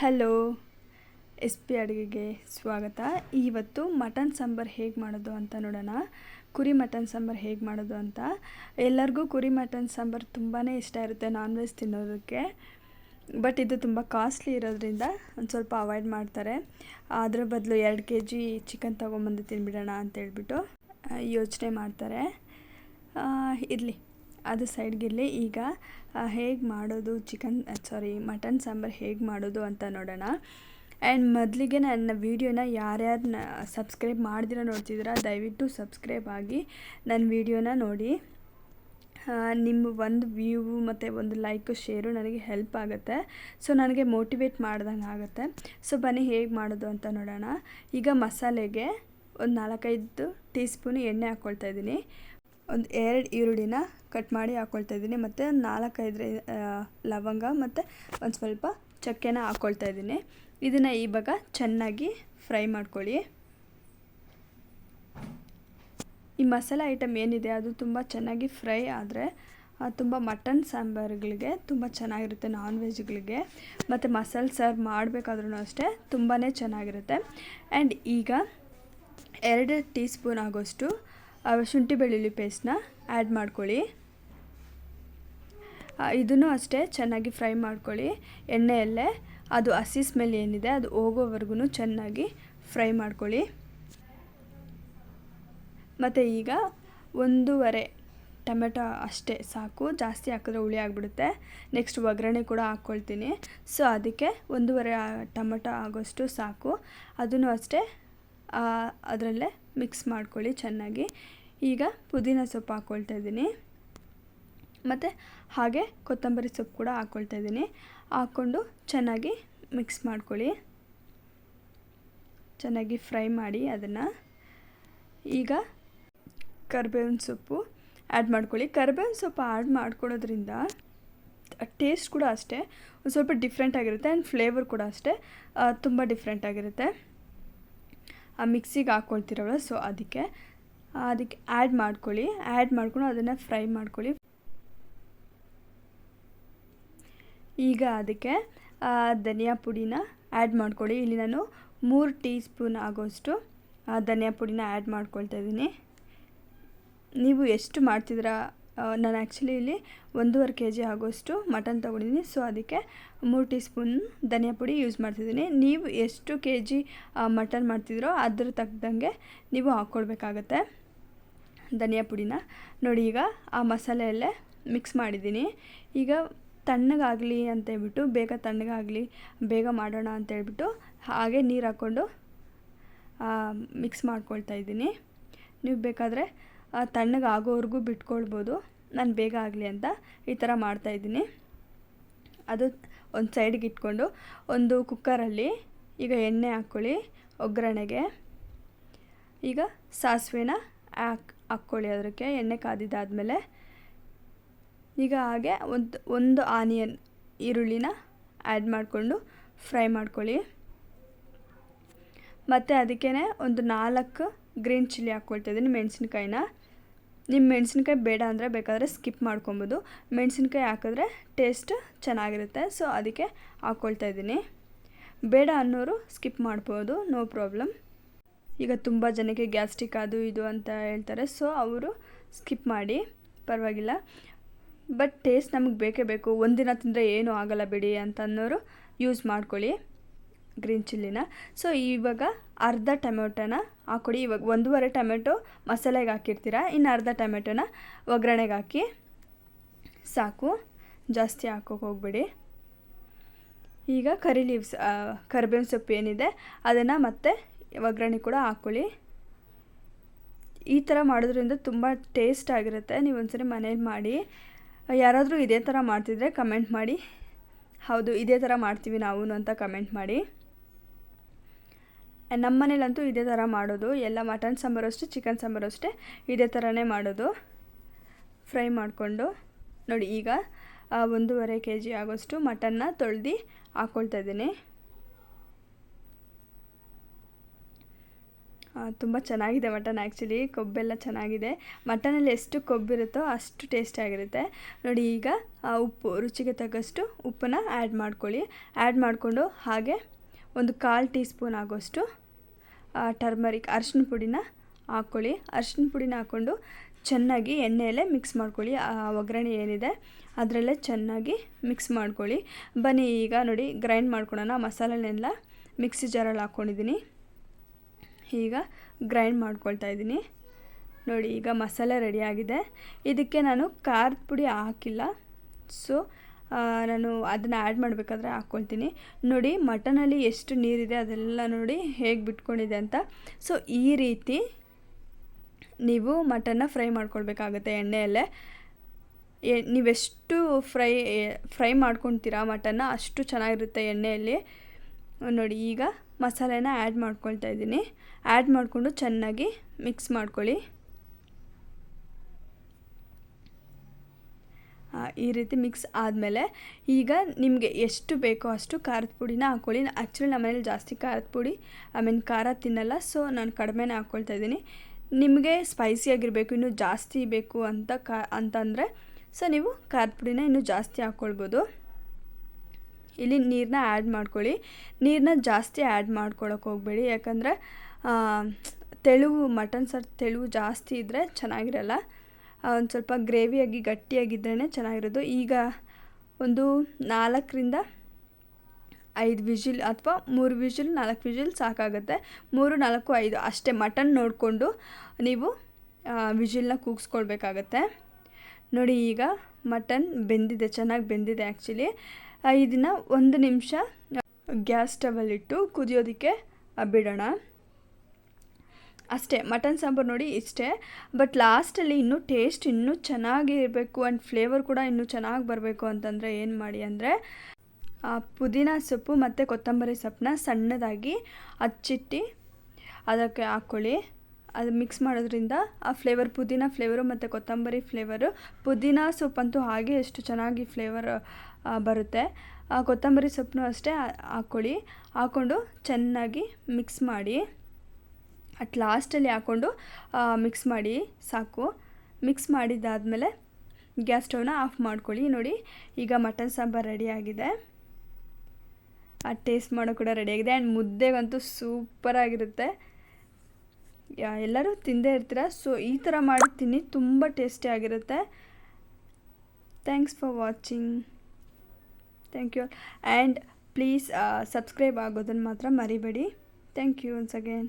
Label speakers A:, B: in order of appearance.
A: Hello S P ಅಡುಗೆಗೆ ಸ್ವಾಗತ. ಇವತ್ತು ಮಟನ್ ಸಾಂಬಾರು ಹೇಗೆ ಮಾಡೋದು ಅಂತ ನೋಡೋಣ. ಕುರಿ ಮಟನ್ ಸಾಂಬಾರು ಹೇಗೆ ಮಾಡೋದು ಅಂತ. ಎಲ್ಲರಿಗೂ ಕುರಿ ಮಟನ್ ಸಾಂಬಾರು ತುಂಬಾ ಇಷ್ಟ ಇರುತ್ತೆ ನಾನ್ ವೆಜ್ ತಿನ್ನೋದಕ್ಕೆ. ಬಟ್ ಇದು ತುಂಬ ಕಾಸ್ಟ್ಲಿ ಇರೋದ್ರಿಂದ ಒಂದು ಸ್ವಲ್ಪ ಅವಾಯ್ಡ್ ಮಾಡ್ತಾರೆ. ಅದರ ಬದಲು ಎರಡು ಕೆ ಜಿ ಚಿಕನ್ ತೊಗೊಂಬಂದು ತಿನ್ಬಿಡೋಣ ಅಂತ ಹೇಳ್ಬಿಟ್ಟು ಯೋಚನೆ ಮಾಡ್ತಾರೆ. ಇರಲಿ. ಅದು ಸೈಡ್ಗಿರಲಿ. ಈಗ ಹೇಗೆ ಮಾಡೋದು? ಚಿಕನ್ ಸಾರಿ ಮಟನ್, ಸಾಂಬಾರು ಹೇಗೆ ಮಾಡೋದು ಅಂತ ನೋಡೋಣ. ಆ್ಯಂಡ್ ಮೊದಲಿಗೆ ನನ್ನ ವೀಡಿಯೋನ ಯಾರ್ಯಾರು ಸಬ್ಸ್ಕ್ರೈಬ್ ಮಾಡ್ದಿರೋ ನೋಡ್ತಿದ್ದೀರಾ ದಯವಿಟ್ಟು ಸಬ್ಸ್ಕ್ರೈಬ್ ಆಗಿ ನನ್ನ ವೀಡಿಯೋನ ನೋಡಿ. ನಿಮ್ಮ ಒಂದು ವ್ಯೂ ಮತ್ತು ಒಂದು ಲೈಕು, ಶೇರು ನನಗೆ ಹೆಲ್ಪ್ ಆಗುತ್ತೆ. ಸೊ, ನನಗೆ ಮೋಟಿವೇಟ್ ಮಾಡ್ದಂಗೆ ಆಗುತ್ತೆ. ಸೊ, ಬನ್ನಿ ಹೇಗೆ ಮಾಡೋದು ಅಂತ ನೋಡೋಣ. ಈಗ ಮಸಾಲೆಗೆ ಒಂದು ನಾಲ್ಕೈದು ಟೀ ಸ್ಪೂನ್ ಎಣ್ಣೆ ಹಾಕ್ಕೊಳ್ತಾ ಇದ್ದೀನಿ. ಒಂದು ಎರಡು ಈರುಳ್ಳಿನ ಕಟ್ ಮಾಡಿ ಹಾಕ್ಕೊಳ್ತಾ ಇದ್ದೀನಿ. ಮತ್ತು ನಾಲ್ಕೈದು ಲವಂಗ ಮತ್ತು ಒಂದು ಸ್ವಲ್ಪ ಚಕ್ಕೆನ ಹಾಕ್ಕೊಳ್ತಾ ಇದ್ದೀನಿ. ಇದನ್ನು ಇವಾಗ ಚೆನ್ನಾಗಿ ಫ್ರೈ ಮಾಡ್ಕೊಳ್ಳಿ. ಈ ಮಸಾಲೆ ಐಟಮ್ ಏನಿದೆ, ಅದು ತುಂಬ ಚೆನ್ನಾಗಿ ಫ್ರೈ ಆದರೆ ತುಂಬ ಮಟನ್ ಸಾಂಬಾರುಗಳಿಗೆ ತುಂಬ ಚೆನ್ನಾಗಿರುತ್ತೆ ನಾನ್ ವೆಜ್ಗಳಿಗೆ ಮತ್ತು ಮಸಾಲೆ ಸರ್ವ್ ಮಾಡಬೇಕಾದ್ರೂ ಅಷ್ಟೇ ತುಂಬಾ ಚೆನ್ನಾಗಿರುತ್ತೆ. ಆ್ಯಂಡ್ ಈಗ ಎರಡು ಟೀ ಸ್ಪೂನ್ ಆಗೋಷ್ಟು ಶುಂಠಿ ಬೆಳ್ಳುಳ್ಳಿ ಪೇಸ್ಟ್ನ ಆ್ಯಡ್ ಮಾಡ್ಕೊಳ್ಳಿ. ಇದನ್ನು ಅಷ್ಟೇ ಚೆನ್ನಾಗಿ ಫ್ರೈ ಮಾಡ್ಕೊಳ್ಳಿ. ಎಣ್ಣೆಯಲ್ಲೇ ಅದು ಹಸಿ ಸ್ಮೆಲ್ ಏನಿದೆ ಅದು ಹೋಗೋವರೆಗೂ ಚೆನ್ನಾಗಿ ಫ್ರೈ ಮಾಡ್ಕೊಳ್ಳಿ. ಮತ್ತು ಈಗ ಒಂದೂವರೆ ಟೊಮೆಟೊ ಅಷ್ಟೇ ಸಾಕು, ಜಾಸ್ತಿ ಹಾಕಿದ್ರೆ ಹುಳಿ ಆಗಿಬಿಡುತ್ತೆ. ನೆಕ್ಸ್ಟ್ ಒಗ್ಗರಣೆ ಕೂಡ ಹಾಕ್ಕೊಳ್ತೀನಿ. ಸೊ ಅದಕ್ಕೆ ಒಂದೂವರೆ ಟೊಮೆಟೊ ಆಗೋಷ್ಟು ಸಾಕು. ಅದನ್ನು ಅಷ್ಟೇ ಅದರಲ್ಲೇ ಮಿಕ್ಸ್ ಮಾಡ್ಕೊಳ್ಳಿ ಚೆನ್ನಾಗಿ. ಈಗ ಪುದೀನ ಸೊಪ್ಪು ಹಾಕ್ಕೊಳ್ತಾ ಇದ್ದೀನಿ. ಮತ್ತು ಹಾಗೆ ಕೊತ್ತಂಬರಿ ಸೊಪ್ಪು ಕೂಡ ಹಾಕ್ಕೊಳ್ತಾ ಇದ್ದೀನಿ. ಹಾಕ್ಕೊಂಡು ಚೆನ್ನಾಗಿ ಮಿಕ್ಸ್ ಮಾಡ್ಕೊಳ್ಳಿ. ಚೆನ್ನಾಗಿ ಫ್ರೈ ಮಾಡಿ ಅದನ್ನು. ಈಗ ಕರ್ಬೇವಿನ ಸೊಪ್ಪು ಆ್ಯಡ್ ಮಾಡ್ಕೊಳ್ಳಿ. ಕರ್ಬೇವಿನ ಸೊಪ್ಪು ಆ್ಯಡ್ ಮಾಡ್ಕೊಳ್ಳೋದ್ರಿಂದ ಟೇಸ್ಟ್ ಕೂಡ ಅಷ್ಟೇ, ಒಂದು ಸ್ವಲ್ಪ ಡಿಫ್ರೆಂಟಾಗಿರುತ್ತೆ ಆ್ಯಂಡ್ ಫ್ಲೇವರ್ ಕೂಡ ಅಷ್ಟೇ ತುಂಬ ಡಿಫ್ರೆಂಟ್ ಆಗಿರುತ್ತೆ. ಆ ಮಿಕ್ಸಿಗೆ ಹಾಕ್ಕೊಳ್ತಿರಲ್ಲ ಸೊ ಅದಕ್ಕೆ ಅದಕ್ಕೆ ಆ್ಯಡ್ ಮಾಡ್ಕೊಳ್ಳಿ. ಆ್ಯಡ್ ಮಾಡ್ಕೊಂಡು ಅದನ್ನು ಫ್ರೈ ಮಾಡ್ಕೊಳ್ಳಿ. ಈಗ ಅದಕ್ಕೆ ಧನಿಯಾ ಪುಡಿನ ಆ್ಯಡ್ ಮಾಡ್ಕೊಳ್ಳಿ. ಇಲ್ಲಿ ನಾನು ಮೂರು ಟೀ ಸ್ಪೂನ್ ಆಗೋಷ್ಟು ಧನಿಯಾ ಪುಡಿನ ಆ್ಯಡ್ ಮಾಡ್ಕೊಳ್ತಾ ಇದ್ದೀನಿ. ನೀವು ಎಷ್ಟು ಮಾಡ್ತಿದ್ದೀರಾ ನಾನು ಆ್ಯಕ್ಚುಲಿ ಇಲ್ಲಿ ಒಂದೂವರೆ ಕೆ ಜಿ ಆಗೋಷ್ಟು ಮಟನ್ ತೊಗೊಂಡಿದ್ದೀನಿ. ಸೊ ಅದಕ್ಕೆ ಮೂರು ಟೀ ಸ್ಪೂನ್ ಧನಿಯಾ ಪುಡಿ ಯೂಸ್ ಮಾಡ್ತಿದ್ದೀನಿ. ನೀವು ಎಷ್ಟು ಕೆ ಜಿ ಮಟನ್ ಮಾಡ್ತಿದ್ರೋ ಅದ್ರ ತಕ್ಕಂಗೆ ನೀವು ಹಾಕ್ಕೊಳ್ಬೇಕಾಗತ್ತೆ ಧನಿಯಾ ಪುಡಿನ. ನೋಡಿ, ಈಗ ಆ ಮಸಾಲೆಯಲ್ಲೇ ಮಿಕ್ಸ್ ಮಾಡಿದ್ದೀನಿ. ಈಗ ತಣ್ಣಗಾಗಲಿ ಅಂತೇಳ್ಬಿಟ್ಟು ಬೇಗ ತಣ್ಣಗಾಗಲಿ, ಬೇಗ ಮಾಡೋಣ ಅಂತೇಳ್ಬಿಟ್ಟು ಹಾಗೆ ನೀರು ಹಾಕ್ಕೊಂಡು ಮಿಕ್ಸ್ ಮಾಡ್ಕೊಳ್ತಾ ಇದ್ದೀನಿ. ನೀವು ಬೇಕಾದರೆ ತಣ್ಣಗಾಗೋವರೆಗೂ ಬಿಟ್ಕೊಳ್ಬೋದು. ನಾನು ಬೇಗ ಆಗಲಿ ಅಂತ ಈ ಥರ ಮಾಡ್ತಾಯಿದ್ದೀನಿ ಅದು ಒಂದು ಸೈಡಿಗೆ ಇಟ್ಕೊಂಡು ಒಂದು ಕುಕ್ಕರಲ್ಲಿ ಈಗ ಎಣ್ಣೆ ಹಾಕ್ಕೊಳ್ಳಿ, ಒಗ್ಗರಣೆಗೆ. ಈಗ ಸಾಸಿವೆನ ಹಾಕ್, ಹಾಕ್ಕೊಳ್ಳಿ ಅದಕ್ಕೆ, ಎಣ್ಣೆ ಕಾದಿದ್ದಾದಮೇಲೆ. ಈಗ ಹಾಗೆ ಒಂದು ಒಂದು ಆನಿಯನ್, ಈರುಳ್ಳಿನ ಆ್ಯಡ್ ಮಾಡಿಕೊಂಡು ಫ್ರೈ ಮಾಡ್ಕೊಳ್ಳಿ. ಮತ್ತು ಅದಕ್ಕೇ ಒಂದು ನಾಲ್ಕು ಗ್ರೀನ್ ಚಿಲ್ಲಿ ಹಾಕ್ಕೊಳ್ತಾ ಇದ್ದೀನಿ ಮೆಣಸಿನ್ಕಾಯಿನ. ನಿಮ್ಮ ಮೆಣಸಿನ್ಕಾಯಿ ಬೇಡ ಅಂದರೆ ಬೇಕಾದರೆ ಸ್ಕಿಪ್ ಮಾಡ್ಕೊಬೋದು. ಮೆಣಸಿನ್ಕಾಯಿ ಹಾಕಿದ್ರೆ ಟೇಸ್ಟ್ ಚೆನ್ನಾಗಿರುತ್ತೆ. ಸೊ ಅದಕ್ಕೆ ಹಾಕ್ಕೊಳ್ತಾ ಇದ್ದೀನಿ. ಬೇಡ ಅನ್ನೋರು ಸ್ಕಿಪ್ ಮಾಡ್ಬೋದು ನೋ ಪ್ರಾಬ್ಲಮ್ ಈಗ ತುಂಬ ಜನಕ್ಕೆ ಗ್ಯಾಸ್ಟ್ರಿಕ್ ಅದು ಇದು ಅಂತ ಹೇಳ್ತಾರೆ. ಸೊ ಅವರು ಸ್ಕಿಪ್ ಮಾಡಿ, ಪರವಾಗಿಲ್ಲ. ಬಟ್ ಟೇಸ್ಟ್ ನಮಗೆ ಬೇಕೇ ಬೇಕು. ಒಂದಿನ ತಿಂದರೆ ಏನೂ ಆಗಲ್ಲ ಬಿಡಿ ಅಂತ ಅನ್ನೋರು ಯೂಸ್ ಮಾಡ್ಕೊಳ್ಳಿ ಗ್ರೀನ್ ಚಿಲ್ಲಿನ ಸೊ ಇವಾಗ ಅರ್ಧ ಟೊಮೆಟೊನ ಹಾಕ್ಕೊಡಿ. ಇವಾಗ ಒಂದೂವರೆ ಟೊಮೆಟೊ ಮಸಾಲೆಗೆ ಹಾಕಿರ್ತೀರ, ಇನ್ನು ಅರ್ಧ ಟೊಮೆಟೊನ ಒಗ್ಗರಣೆಗೆ ಹಾಕಿ. ಸಾಕು, ಜಾಸ್ತಿ ಹಾಕೋಕೆ ಹೋಗ್ಬೇಡಿ. ಈಗ ಕರಿ ಲೀವ್ಸ್ ಕರಿಬೇವಿನ ಸೊಪ್ಪು ಏನಿದೆ, ಅದನ್ನು ಮತ್ತೆ ಒಗ್ಗರಣೆ ಕೂಡ ಹಾಕ್ಕೊಳ್ಳಿ. ಈ ಥರ ಮಾಡೋದ್ರಿಂದ ತುಂಬ ಟೇಸ್ಟ್ ಆಗಿರುತ್ತೆ, ನೀವು ಒಂದ್ಸರಿ ಮನೇಲಿ ಮಾಡಿ. ಯಾರಾದರೂ ಇದೇ ಥರ ಮಾಡ್ತಿದ್ರೆ ಕಮೆಂಟ್ ಮಾಡಿ. ಹೌದು, ಇದೇ ಥರ ಮಾಡ್ತೀವಿ ನಾವು ಅಂತ ಕಮೆಂಟ್ ಮಾಡಿ. ನಮ್ಮ ಮನೇಲಂತೂ ಇದೇ ಥರ ಮಾಡೋದು. ಎಲ್ಲ ಮಟನ್ ಸಾಂಬಾರು ಅಷ್ಟೇ, ಚಿಕನ್ ಸಾಂಬಾರು ಅಷ್ಟೇ ಇದೇ ಥರನೇ ಮಾಡೋದು. ಫ್ರೈ ಮಾಡಿಕೊಂಡು ನೋಡಿ ಈಗ ಒಂದೂವರೆ ಕೆ ಜಿ ಆಗೋಷ್ಟು ಮಟನ್ನ ತೊಳ್ದು ಹಾಕ್ಕೊಳ್ತಾ ಇದ್ದೀನಿ. ತುಂಬ ಚೆನ್ನಾಗಿದೆ ಮಟನ್ ಆ್ಯಕ್ಚುಲಿ, ಕೊಬ್ಬೆಲ್ಲ ಚೆನ್ನಾಗಿದೆ. ಮಟನಲ್ಲಿ ಎಷ್ಟು ಕೊಬ್ಬಿರುತ್ತೋ ಅಷ್ಟು ಟೇಸ್ಟಿಯಾಗಿರುತ್ತೆ ನೋಡಿ ಈಗ ಉಪ್ಪು ರುಚಿಗೆ ತಕ್ಕಷ್ಟು ಉಪ್ಪನ್ನು ಆ್ಯಡ್ ಮಾಡ್ಕೊಳ್ಳಿ. ಆ್ಯಡ್ ಮಾಡಿಕೊಂಡು ಹಾಗೆ ಒಂದು ಕಾಲು ಟೀ ಸ್ಪೂನ್ ಆಗೋಷ್ಟು ಟರ್ಮರಿಕ್ ಅರ್ಶಿನ ಪುಡಿನ ಹಾಕ್ಕೊಳ್ಳಿ ಅರ್ಶಿನ ಪುಡಿನ ಹಾಕ್ಕೊಂಡು ಚೆನ್ನಾಗಿ ಎಣ್ಣೆಯಲ್ಲೇ ಮಿಕ್ಸ್ ಮಾಡ್ಕೊಳ್ಳಿ. ಆ ಒಗ್ಗರಣೆ ಏನಿದೆ ಅದರಲ್ಲೇ ಚೆನ್ನಾಗಿ ಮಿಕ್ಸ್ ಮಾಡ್ಕೊಳ್ಳಿ. ಬನ್ನಿ, ಈಗ ನೋಡಿ ಗ್ರೈಂಡ್ ಮಾಡ್ಕೊಳ್ಳೋಣ. ಮಸಾಲೆನೆಲ್ಲ ಮಿಕ್ಸಿ ಜಾರಲ್ಲಿ ಹಾಕ್ಕೊಂಡಿದ್ದೀನಿ. ಈಗ ಗ್ರೈಂಡ್ ಮಾಡ್ಕೊಳ್ತಾ ಇದ್ದೀನಿ. ನೋಡಿ, ಈಗ ಮಸಾಲೆ ರೆಡಿಯಾಗಿದೆ ಇದಕ್ಕೆ ನಾನು ಖಾರದ ಪುಡಿ ಹಾಕಿಲ್ಲ. ಸೊ ನಾನು ಅದನ್ನು ಆ್ಯಡ್ ಮಾಡಬೇಕಾದ್ರೆ ಹಾಕ್ಕೊಳ್ತೀನಿ ನೋಡಿ, ಮಟನಲ್ಲಿ ಎಷ್ಟು ನೀರಿದೆ ಅದೆಲ್ಲ ನೋಡಿ ಹೇಗೆ ಬಿಟ್ಕೊಂಡಿದೆ ಅಂತ. ಸೊ ಈ ರೀತಿ ನೀವು ಮಟನ್ನ ಫ್ರೈ ಮಾಡ್ಕೊಳ್ಬೇಕಾಗುತ್ತೆ ಎಣ್ಣೆಯಲ್ಲೇ. ನೀವೆಷ್ಟು ಫ್ರೈ ಫ್ರೈ ಮಾಡ್ಕೊತೀರಾ ಮಟನ್ನ, ಅಷ್ಟು ಚೆನ್ನಾಗಿರುತ್ತೆ ಎಣ್ಣೆಯಲ್ಲಿ. ನೋಡಿ, ಈಗ ಮಸಾಲೆನ ಆ್ಯಡ್ ಮಾಡ್ಕೊಳ್ತಾ ಇದ್ದೀನಿ. ಆ್ಯಡ್ ಮಾಡಿಕೊಂಡು ಚೆನ್ನಾಗಿ ಮಿಕ್ಸ್ ಮಾಡ್ಕೊಳ್ಳಿ. ಈ ರೀತಿ ಮಿಕ್ಸ್ ಆದಮೇಲೆ ಈಗ ನಿಮಗೆ ಎಷ್ಟು ಬೇಕೋ ಅಷ್ಟು ಖಾರದ ಪುಡಿನ ಹಾಕ್ಕೊಳ್ಳಿ ಆ್ಯಕ್ಚುಲಿ ನಮ್ಮ ಮನೇಲಿ ಜಾಸ್ತಿ ಖಾರದ ಪುಡಿ, ಐ ಮೀನ್ ಖಾರ ತಿನ್ನಲ್ಲ, ಸೊ ನಾನು ಕಡಿಮೆನೇ ಹಾಕ್ಕೊಳ್ತಾ ಇದ್ದೀನಿ. ನಿಮಗೆ ಸ್ಪೈಸಿಯಾಗಿರಬೇಕು ಇನ್ನೂ ಜಾಸ್ತಿ ಬೇಕು ಅಂತ ಕಾ, ಅಂತಂದರೆ, ಸೊ ನೀವು ಖಾರದ ಪುಡಿನ ಇನ್ನೂ ಜಾಸ್ತಿ ಹಾಕ್ಕೊಳ್ಬೋದು ಇಲ್ಲಿ ನೀರನ್ನ ಆ್ಯಡ್ ಮಾಡ್ಕೊಳ್ಳಿ. ನೀರನ್ನ ಜಾಸ್ತಿ ಆ್ಯಡ್ ಮಾಡ್ಕೊಳಕ್ಕೆ ಹೋಗಬೇಡಿ, ಯಾಕಂದರೆ ತೆಳುವು ಮಟನ್ ಸರ್ ತೆಳುವು ಜಾಸ್ತಿ ಇದ್ದರೆ ಚೆನ್ನಾಗಿರಲ್ಲ. ಒಂದು ಸ್ವಲ್ಪ ಗ್ರೇವಿಯಾಗಿ ಗಟ್ಟಿಯಾಗಿದ್ರೇ ಚೆನ್ನಾಗಿರೋದು. ಈಗ ಒಂದು ನಾಲ್ಕರಿಂದ ಐದು ವಿಜಿಲ್ ಅಥವಾ ಮೂರು ವಿಜಿಲ್, ನಾಲ್ಕು ವಿಜಿಲ್ ಸಾಕಾಗುತ್ತೆ. ಮೂರು, ನಾಲ್ಕು, ಐದು ಅಷ್ಟೇ ಮಟನ್ ನೋಡಿಕೊಂಡು ನೀವು ವಿಜಿಲ್ನ ಕೂಗಿಸ್ಕೊಳ್ಬೇಕಾಗತ್ತೆ. ನೋಡಿ ಈಗ ಮಟನ್ ಬೆಂದಿದೆ, ಚೆನ್ನಾಗಿ ಬೆಂದಿದೆ ಆ್ಯಕ್ಚುಲಿ ಇದನ್ನು ಒಂದು ನಿಮಿಷ ಗ್ಯಾಸ್ ಸ್ಟವಲ್ಲಿಟ್ಟು ಕುದಿಯೋದಕ್ಕೆ ಬಿಡೋಣ. ಅಷ್ಟೇ, ಮಟನ್ ಸಾಂಬಾರು ನೋಡಿ ಇಷ್ಟೇ ಬಟ್ ಲಾಸ್ಟಲ್ಲಿ ಇನ್ನೂ ಟೇಸ್ಟ್ ಇನ್ನೂ ಚೆನ್ನಾಗಿ ಇರಬೇಕು ಆ್ಯಂಡ್ ಫ್ಲೇವರ್ ಕೂಡ ಇನ್ನೂ ಚೆನ್ನಾಗಿ ಬರಬೇಕು ಅಂತಂದರೆ ಏನು ಮಾಡಿ ಅಂದರೆ ಪುದೀನ ಸೊಪ್ಪು ಮತ್ತು ಕೊತ್ತಂಬರಿ ಸೊಪ್ಪನ್ನ ಸಣ್ಣದಾಗಿ ಹಚ್ಚಿಟ್ಟು ಅದಕ್ಕೆ ಹಾಕ್ಕೊಳ್ಳಿ. ಅದು ಮಿಕ್ಸ್ ಮಾಡೋದ್ರಿಂದ ಆ ಫ್ಲೇವರ್ ಪುದೀನ ಫ್ಲೇವರು ಮತ್ತು ಕೊತ್ತಂಬರಿ ಫ್ಲೇವರು ಪುದೀನ ಸೊಪ್ಪಂತೂ ಹಾಗೆ ಎಷ್ಟು ಚೆನ್ನಾಗಿ ಫ್ಲೇವರ್ ಬರುತ್ತೆ. ಕೊತ್ತಂಬರಿ ಸೊಪ್ಪನ್ನೂ ಅಷ್ಟೇ ಹಾಕ್ಕೊಳ್ಳಿ. ಹಾಕ್ಕೊಂಡು ಚೆನ್ನಾಗಿ ಮಿಕ್ಸ್ ಮಾಡಿ. ಅಟ್ ಲಾಸ್ಟಲ್ಲಿ ಹಾಕ್ಕೊಂಡು ಮಿಕ್ಸ್ ಮಾಡಿ, ಸಾಕು. ಮಿಕ್ಸ್ ಮಾಡಿದ್ದಾದಮೇಲೆ ಗ್ಯಾಸ್ ಸ್ಟವ್ನ ಆಫ್ ಮಾಡ್ಕೊಳ್ಳಿ. ನೋಡಿ, ಈಗ ಮಟನ್ ಸಾಂಬಾರು ರೆಡಿಯಾಗಿದೆ ಆ ಟೇಸ್ಟ್ ಮಾಡೋ ಕೂಡ ರೆಡಿಯಾಗಿದೆ ಆ್ಯಂಡ್ ಮುದ್ದೆಗಂತೂ ಸೂಪರಾಗಿರುತ್ತೆ ಎಲ್ಲರೂ ತಿಂದೇ ಇರ್ತೀರ? ಸೊ ಈ ಥರ ಮಾಡಿ ತಿನ್ನಿ. ತುಂಬ ಟೇಸ್ಟಿಯಾಗಿರುತ್ತೆ thanks for watching thank you and please subscribe ಆಗೋದನ್ನು ಮಾತ್ರ ಮರಿಬೇಡಿ. Thank you once again